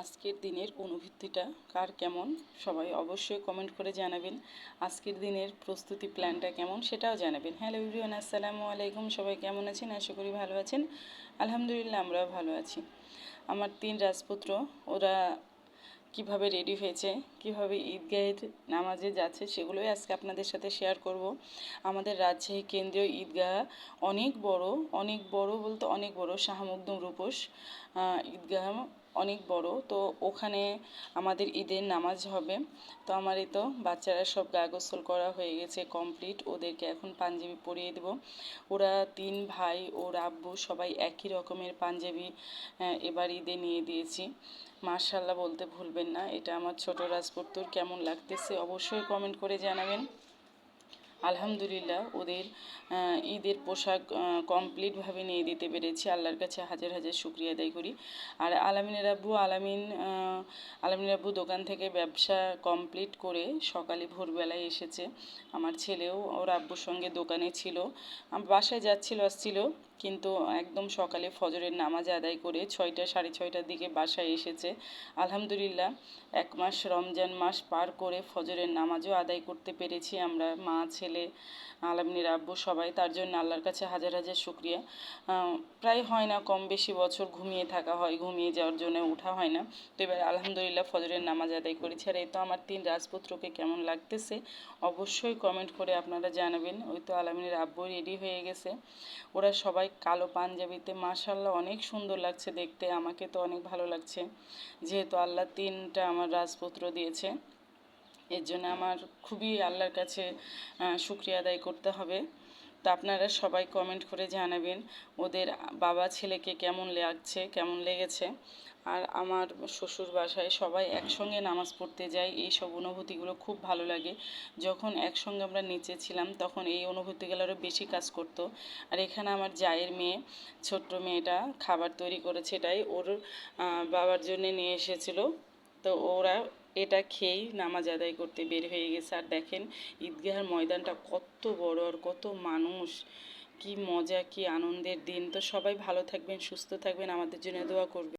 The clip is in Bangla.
আজকের দিনের অনুভূতিটা কার কেমন, সবাই অবশ্যই কমেন্ট করে জানাবেন। আজকের দিনের প্রস্তুতি প্ল্যানটা কেমন সেটাও জানাবেন। হ্যালো এভরিওয়ান আসসালামু আলাইকুম, সবাই কেমন আছেন? আশা করি ভালো আছেন। আলহামদুলিল্লাহ আমরাও ভালো আছি। আমার তিন রাজপুত্র, ওরা কীভাবে রেডি হয়েছে, কীভাবে ঈদগাহের নামাজে যাচ্ছে সেগুলোই আজকে আপনাদের সাথে শেয়ার করব। আমাদের রাজশাহী কেন্দ্রীয় ঈদগাহ অনেক বড় অনেক বড় বলতে অনেক বড় শাহ মখদুম রূপস ঈদগাহ অনেক বড়। তো ওখানে আমাদের ঈদের নামাজ হবে। তো আমার এই তো বাচ্চারা সব গা গোসল করা হয়ে গেছে কমপ্লিট ওদেরকে এখন পাঞ্জাবি পরিয়ে দেব। ওরা তিন ভাই, ওর আব্বু সবাই একই রকমের পাঞ্জাবি এবার ঈদে নিয়ে দিয়েছি। মার্শাল্লাহ বলতে ভুলবেন না, এটা আমার ছোট রাজপুত্তর কেমন লাগতেছে অবশ্যই কমেন্ট করে জানাবেন। আলহামদুলিল্লাহ, ওদের ঈদের পোশাক কমপ্লিটভাবে নিয়ে দিতে পেরেছি। আল্লাহর কাছে হাজার হাজার শুক্রিয়া আদায় করি। আর আলামিনের আব্বু, আলামিন আলামিন আলামিনের আব্বু দোকান থেকে ব্যবসা কমপ্লিট করে সকালে ভোরবেলায় এসেছে। আমার ছেলেও ওর আব্বুর সঙ্গে দোকানে ছিল। বাসায় যাচ্ছিল, আসছিল। কিন্তু একদম সকালে ফজরের নামাজ আদায় করে ছয়টা, সাড়ে ছয়টার দিকে বাসায় এসেছে। আলহামদুলিল্লাহ, এক মাস রমজান মাস পার করে ফজরের নামাজও আদায় করতে পেরেছি আমরা, মা, ছেলে আলামিনের আব্বু সবাই। তার জন্য আল্লাহর কাছে হাজার হাজার শুক্রিয়া। প্রায় হয় না, কম বেশি বছর ঘুমিয়ে থাকা হয়, ঘুমিয়ে যাওয়ার জন্য ওঠা হয় না। তো এবার আলহামদুলিল্লাহ ফজরের নামাজ আদায় করেছি। আর এই তো আমার তিন রাজপুত্রকে কেমন লাগতেছে, অবশ্যই কমেন্ট করে আপনারা জানাবেন। ওই তো আলামিনের আব্বু রেডি হয়ে গেছে। ওরা সবাই কালো পাঞ্জাবিতে মাশাল্লাহ অনেক সুন্দর লাগছে দেখতে, আমাকে তো অনেক ভালো লাগছে। যেহেতু আল্লাহ তিনটা আমার রাজপুত্র দিয়েছে, এর জন্য আমার খুবই আল্লাহর কাছে শুক্রিয়া আদায় করতে হবে। তো আপনারা সবাই কমেন্ট করে জানাবেন ওদের বাবা ছেলেকে কেমন লাগছে কেমন লেগেছে। আর আমার শ্বশুর বাসায় সবাই একসঙ্গে নামাজ পড়তে যাই এই সব অনুভূতিগুলো খুব ভালো লাগে। যখন একসঙ্গে আমরা নিচে ছিলাম তখন এই অনুভূতিগুলো আরও বেশি কাজ করতো। আর এখানে আমার জায়ের মেয়ে ছোট্ট মেয়েটা খাবার তৈরি করেছে এটাই। ওর বাবার জন্য নিয়ে এসেছিল। তো ওরা এটা খেয়েই নামাজ আদায় করতে বের হয়ে গেছে। আর দেখেন, ঈদগাহের ময়দানটা কত বড় আর কত মানুষ। কি মজা, কি আনন্দের দিন। তো সবাই ভালো থাকবেন, সুস্থ থাকবেন। আমাদের জন্য দোয়া করবেন।